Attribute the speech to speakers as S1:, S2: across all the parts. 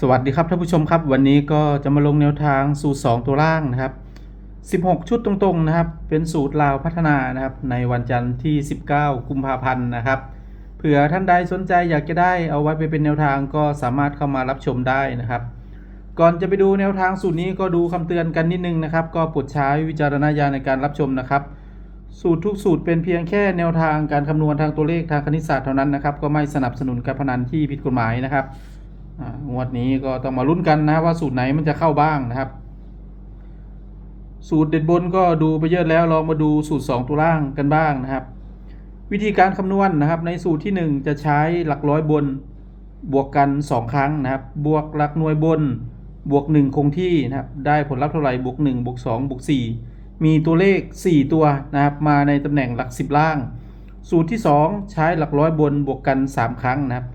S1: สวัสดีครับท่านผู้ชมครับ วันนี้ก็จะมาลงแนวทางสูตร 2 ตัวล่างนะครับ 16 ชุดตรงๆนะครับ เป็นสูตรลาวพัฒนานะครับ ในวันจันทร์ที่ 19 กุมภาพันธ์นะครับเผื่อท่านใดสนใจอยากจะได้เอาไว้ไปเป็นแนวทางก็สามารถเข้ามารับชมได้นะครับ ก่อนจะไปดูแนวทางสูตรนี้ก็ดูคำเตือนกันนิดนึงนะครับ ก็โปรดใช้วิจารณญาณในการรับชมนะครับ สูตรทุกสูตรเป็นเพียงแค่แนวทางการคำนวณทางตัวเลขทางคณิตศาสตร์เท่านั้นนะครับ ก็ไม่สนับสนุนการพนันที่ผิดกฎหมายนะครับ งวดนี้ก็ต้องมาลุ้นกันนะว่าสูตรไหนมันจะเข้าบ้างนะครับ สูตรเด็ดบนก็ดูไปเยอะแล้วลองมาดูสูตร 2 ตัวล่างกันบ้างนะครับ วิธีการคำนวณนะครับ ในสูตรที่ 1 จะใช้หลักร้อยบนบวกกัน 2 ครั้งนะครับ บวกหลักหน่วยบนบวก 1 คงที่นะครับ ได้ผลลัพธ์เท่าไหร่บวก1บวก2บวก4 มีตัวเลข 4 ตัวนะครับ มาในตำแหน่งหลัก 10 ล่าง สูตรที่ 2 ใช้หลักร้อยบนบวกกัน 3 ครั้งนะครับ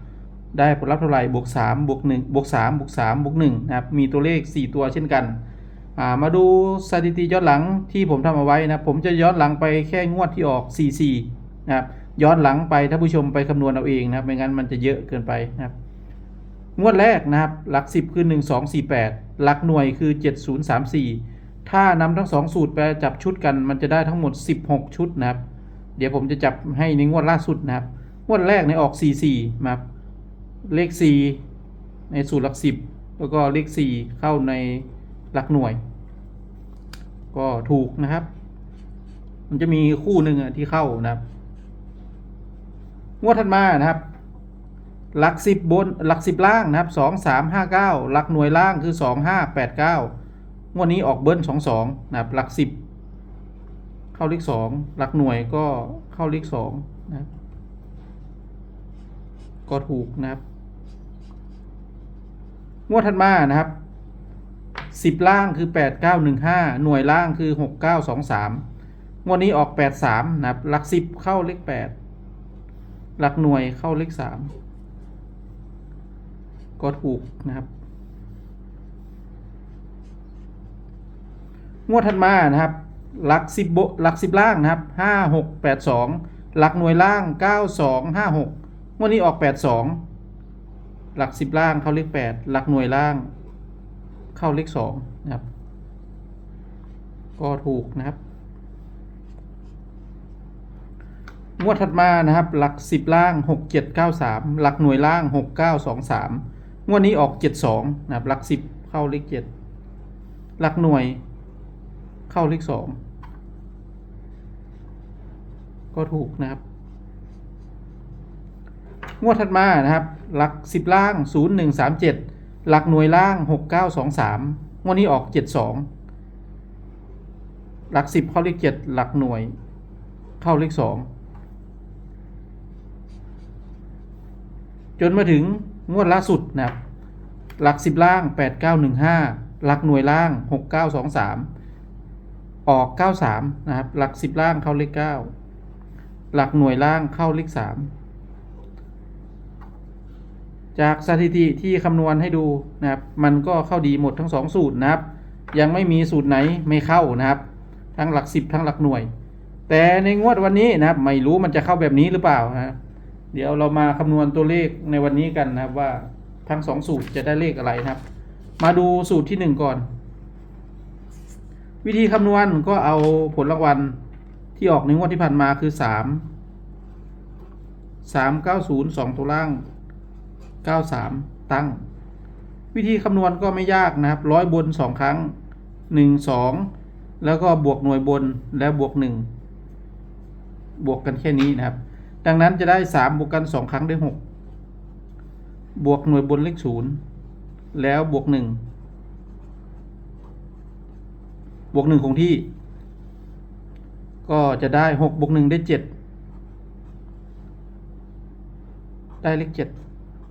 S1: ได้ผลลัพธ์เท่าไหร่บวก3บวก1บวก3บวก3บวก1นะครับมีตัวเลข 4 ตัวเช่นกันามาดูสถิติย้อนหลังที่ผมทำเอาไว้นะผมจะย้อนหลังไปแค่งวดที่ออก 44นะครับย้อนหลังไปท่านผู้ชมไปคำนวณเอาเองนะครับไม่งั้นมันจะเยอะเกินไปนะครับงวดแรกนะครับหลัก 10 คือ 1248 หลักหน่วยคือ 7034 ถ้านำทั้ง 2 สูตรไปจับชุดกันมันจะได้ทั้งหมด 16 ชุดนะครับ เดี๋ยวผมจะจับให้ในงวดล่าสุดนะครับ งวดแรกในออก 44นะครับ เลข 4 ในสูตรหลัก 10 แล้วก็เลข 4 เข้าในหลักหน่วย ก็ถูกนะครับ มันจะมีคู่หนึ่งอะที่เข้านะครับ งวดถัดมานะครับ หลักสิบบนหลักสิบล่างนะครับสองสามห้าเก้าหลักหน่วยล่างคือสองห้าแปดเก้างวดนี้ออกเบิ้ลสองสองนะครับ หลักสิบเข้าเลขสองหลักหน่วยก็เข้าเลขสองนะครับ ก็ถูกนะครับ งวดถัดมานะครับสิบล่างคือแปดเก้าหนึ่งห้าหน่วยล่างคือหกเก้าสองสามงวดนี้ออกแปดสามนะครับ หลักสิบเข้าเลขแปดหลักหน่วยเข้าเลขสามก็ถูกนะครับ งวดถัดมานะครับ หลักสิบโบหลักสิบล่างนะครับห้าหกแปดสองหลักหน่วยล่างเก้าสองห้าหก งวดนี้ออกแปดสองหลักสิบล่างเข้าเลขแปดหลักหน่วยล่าง เข้าเลขสองนะครับ ก็ถูกนะครับงวดถัดมานะครับ หลักสิบล่างหกเจ็ดเก้าสามหลักหน่วยล่างหกเก้าสองสามงวดนี้ออกเจ็ดสองนะครับ หลักสิบเข้าเลขเจ็ดหลักหน่วยเข้าเลขสองก็ถูกนะครับ งวดถัดมานะครับ หลักสิบล่างศูนย์หนึ่งสามเจ็ดหลักหน่วยล่างหกเก้าสองสามงวดนี้ออกเจ็ดสองหลักสิบเข้าเลขเจ็ดหลักหน่วย เข้าเลขสองจนมาถึงงวดล่าสุดนะครับ หลักสิบล่างแปดเก้าหนึ่งห้าหลักหน่วยล่างหกเก้าสองสามออกเก้าสามนะครับ หลักสิบล่างเข้าเลขเก้าหลักหน่วยล่างเข้าเลขสาม จากสถิติที่คำนวณให้ดูนะครับ มันก็เข้าดีหมดทั้งสองสูตรนะครับ ยังไม่มีสูตรไหนไม่เข้านะครับ ทั้งหลักสิบทั้งหลักหน่วย แต่ในงวดวันนี้นะครับ ไม่รู้มันจะเข้าแบบนี้หรือเปล่านะเดี๋ยวเรามาคำนวณตัวเลขในวันนี้กันนะครับว่าทั้งสองสูตรจะได้เลขอะไรนะครับ มาดูสูตรที่หนึ่งก่อน วิธีคำนวณก็เอาผลรางวัลที่ออกในงวดที่ผ่านมาคือสามสามเก้าศูนย์สองตัวล่าง 93 ตั้ง วิธีคำนวณก็ไม่ยากนะครับร้อยบน 2 ครั้ง 1 2 แล้วก็บวกหน่วยบนแล้วบวก 1 บวกกันแค่นี้นะครับ ดังนั้นจะได้ 3 บวกกัน 2 ครั้งได้ 6 บวกหน่วยบนเลข0แล้วบวก 1 บวก 1 คงที่ ก็จะได้ 6 บวก 1 ได้ 7ได้เลข7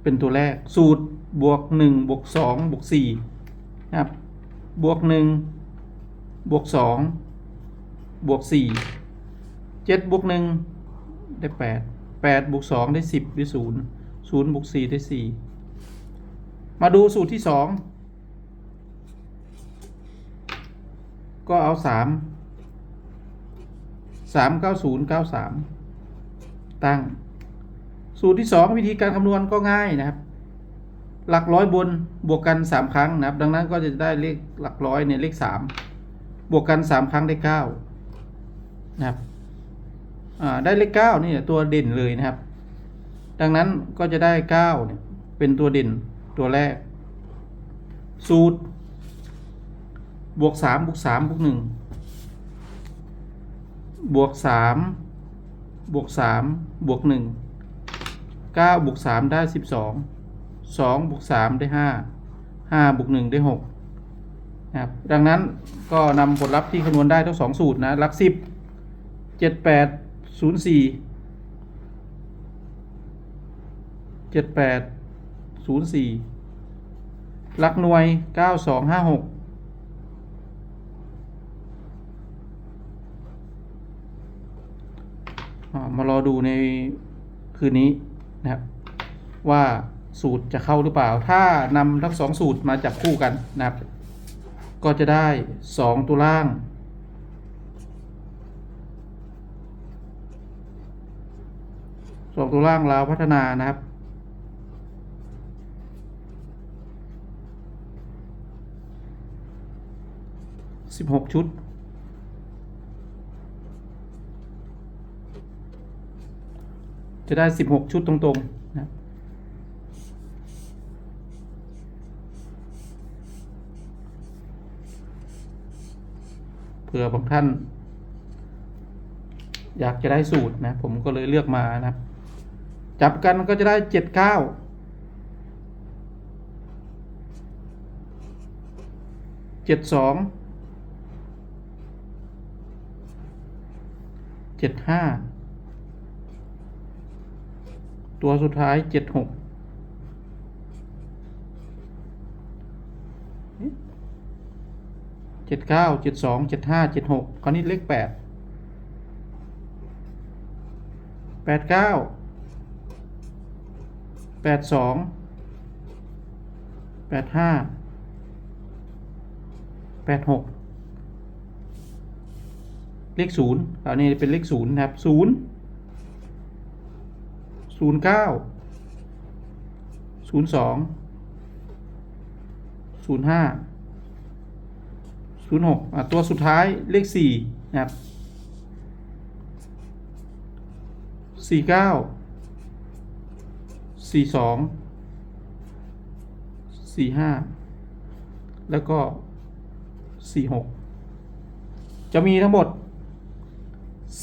S1: เป็นตัวแรก สูตรบวกหนึ่งบวกสองบวกสี่นะครับบวกหนึ่งบวกสองบวกสี่เจ็ดบวกหนึ่งได้แปดแปดบวกสองได้สิบได้ศูนย์ศูนย์บวกสี่ได้สี่มาดูสูตรที่สองก็เอาสามสามเก้าศูนย์เก้าสามตั้ง สูตรที่สองวิธีการคำนวณก็ง่ายนะครับ หลักร้อยบนบวกกันสามครั้งนะครับ ดังนั้นก็จะได้เลขหลักร้อยเนี่ยเลขสามบวกกันสามครั้งได้เก้านะครับได้เลขเก้านี่ตัวเด่นเลยนะครับ ดังนั้นก็จะได้เก้าเนี่ยเป็นตัวเด่นตัวแรก สูตร บวกสามบวกสามบวกหนึ่งบวกสามบวกสามบวกห นึ่งเก้าบวกสามได้สิบสองสองบวกสามได้ห้าห้าบวกหนึ่งได้หกนะครับดังนั้นก็นำผลลัพธ์ที่คำนวณได้ทั้งสองสูตรนะหลักสิบเจ็ดแปดศูนย์สี่เจ็ดแปดศูนย์สี่หลักหน่วยเก้าสองห้าหกอ่ามารอดูในคืนนี้ นะครับว่าสูตรจะเข้าหรือเปล่า ถ้านำทั้งสองสูตรมาจับคู่กันนะครับ ก็จะได้สองตัวล่างสองตัวล่างลาวพัฒนานะครับสิบหกชุด จะได้สิบหกชุดตรงๆนะเผื่อบางท่าน อยากจะได้สูตรนะ ผมก็เลยเลือกมานะจับกันก็จะได้เจ็ดเก้าเจ็ดสองเจ็ดห้า ตัวสุดท้ายเจ็ดหกเจ็ดเก้าเจ็ดสองเจ็ดห้าเจ็ดหกคราวนี้เลขแปดแปดเก้าแปดสองแปดห้าแปดหกเลขศูนย์คราวนี้เป็นเลขศูนย์นะครับศูนย์ ศูนย์เก้าศูนย์สองศูนย์ห้าศูนย์หกตัวสุดท้ายเลขสี่นะครับสี่เก้าสี่สองสี่ห้าแล้วก็สี่หกจะมีทั้งหมด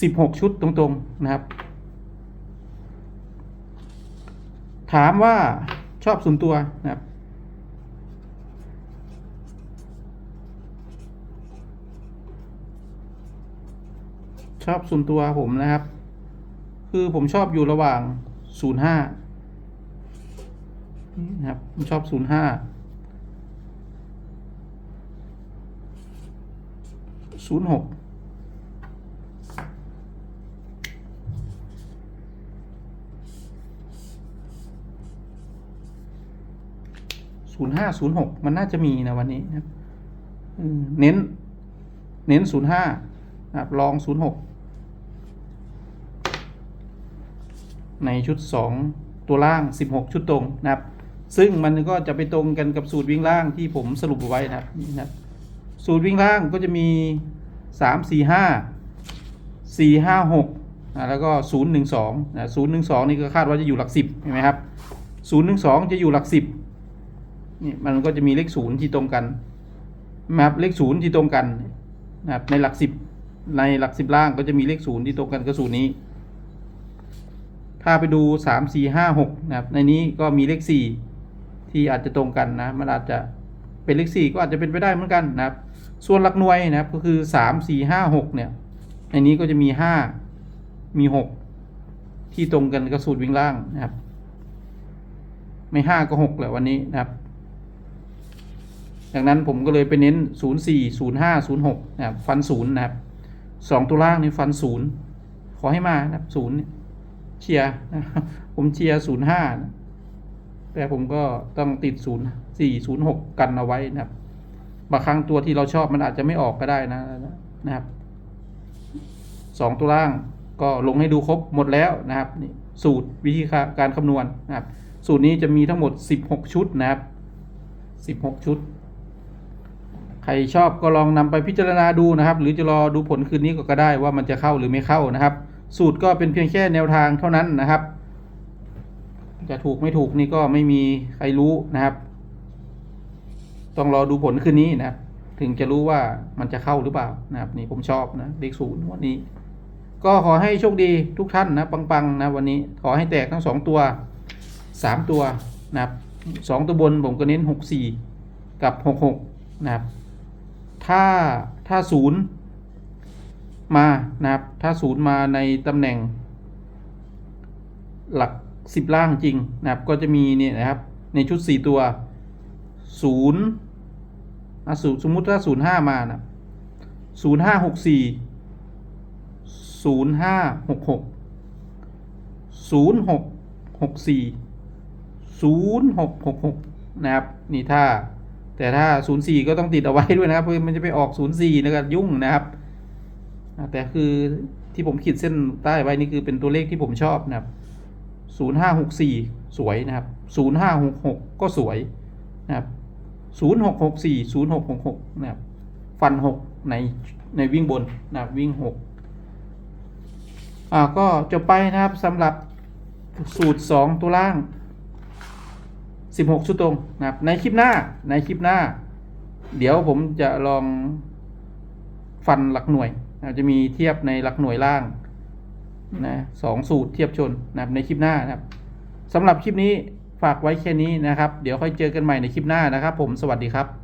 S1: สิบหกชุดตรงๆนะครับ ถามว่าชอบส่วนตัวนะครับ ชอบส่วนตัวผมนะครับ คือผมชอบอยู่ระหว่างศูนย์ห้านะครับผมชอบศูนย์ห้าศูนย์หก ศูนย์ห้าศูนย์หกมันน่าจะมีนะวันนี้นะครับเน้น เน้นศูนย์ห้านะครับลองศูนย์หกในชุดสองตัวล่างสิบหกชุดตรงนะครับ ซึ่งมันก็จะไปตรงกันกับสูตรวิ่งล่างที่ผมสรุปเอาไว้นะครับนี่นะสูตรวิ่งล่างก็จะมีสามสี่ห้าสี่ห้าหกแล้วก็ศูนย์หนึ่งสองศูนย์หนึ่งสองนี่ก็คาดว่าจะอยู่หลักสิบเห็นไหมครับศูนย์หนึ่งสองจะอยู่หลักสิบ นี่มันก็จะมีเลขศูนย์ที่ตรงกันนะครับเลขศูนย์ที่ตรงกันนะครับในหลักสิบในหลักสิบล่างก็จะมีเลขศูนย์ที่ตรงกันกับศูนย์นี้ ถ้าไปดูสามสี่ห้าหกนะครับ ในนี้ก็มีเลขสี่ที่อาจจะตรงกันนะ มันอาจจะเป็นเลขสี่ก็อาจจะเป็นไปได้เหมือนกันนะครับ ส่วนหลักหน่วยนะครับก็คือสามสี่ห้าหกเนี่ย ในนี้ก็จะมีห้ามีหกที่ตรงกันกับสูตรวิ่งล่างนะครับ ไม่ห้าก็หกแหละวันนี้นะครับ ดังนั้นผมก็เลยไปเน้น 0 4 0 5 0 6นะครับฟันศูนย์นะครับสองตัวล่างนี่ฟันศูนย์ขอให้มานะครับศูนย์เชียร์นะผมเชียร์ศูนย์ห้านะแต่ผมก็ต้องติดศูนย์สี่ศูนย์หกกันเอาไว้นะครับ บางครั้งตัวที่เราชอบมันอาจจะไม่ออกก็ได้นะนะครับสองตัวล่างก็ลงให้ดูครบหมดแล้วนะครับนี่สูตรวิธีการคำนวณนะครับ สูตรนี้จะมีทั้งหมด 16 ชุดนะครับ 16 ชุด ใครชอบก็ลองนำไปพิจารณาดูนะครับ หรือจะรอดูผลคืนนี้ก็ได้ว่ามันจะเข้าหรือไม่เข้านะครับ สูตรก็เป็นเพียงแค่แนวทางเท่านั้นนะครับ จะถูกไม่ถูกนี่ก็ไม่มีใครรู้นะครับ ต้องรอดูผลคืนนี้นะครับ ถึงจะรู้ว่ามันจะเข้าหรือเปล่านะครับ นี่ผมชอบนะเลขศูนย์วันนี้ ก็ขอให้โชคดีทุกท่านนะปังๆนะวันนี้ขอให้แตกทั้งสองตัวสามตัวนะครับสองตัวบนผมก็เน้นหกสี่กับหกหกนะครับ ถ้าถ้าศูนย์มานะครับ ถ้าศูนย์มาในตำแหน่ง หลักสิบล่างจริงนะครับ ก็จะมีเนี่ยนะครับ ในชุดสี่ตัวศูนย์อะศูนย์สมมุติถ้าศูนย์ห้ามานะศูนย์ห้าหกสี่ศูนย์ห้าหกหกศูนย์หกหกสี่ศูนย์หกหกหกนะครับ นี่ถ้า แต่ถ้าศูนย์สี่ก็ต้องติดเอาไว้ด้วยนะครับเพราะมันจะไปออกศูนย์สี่นะครับยุ่งนะครับแต่คือที่ผมขีดเส้นใต้ไว้นี่คือเป็นตัวเลขที่ผมชอบนะครับศูนย์ห้าหกสี่สวยนะครับศูนย์ห้าหกหกก็สวยนะครับศูนย์หกหกสี่ศูนย์หกหกหกนะครับ ฟันหกในในวิ่งบนนะครับวิ่งหกอ่าก็จบไปนะครับสำหรับสูตรสองตัวล่าง สิบหกชุดตรงนะครับ ในคลิปหน้า ในคลิปหน้า เดี๋ยวผมจะลองฟันหลักหน่วยนะจะมีเทียบในหลักหน่วยล่างนะสองสูตรเทียบชนนะครับในคลิปหน้านะครับสำหรับคลิปนี้ฝากไว้แค่นี้นะครับ เดี๋ยวค่อยเจอกันใหม่ในคลิปหน้านะครับ ผมสวัสดีครับ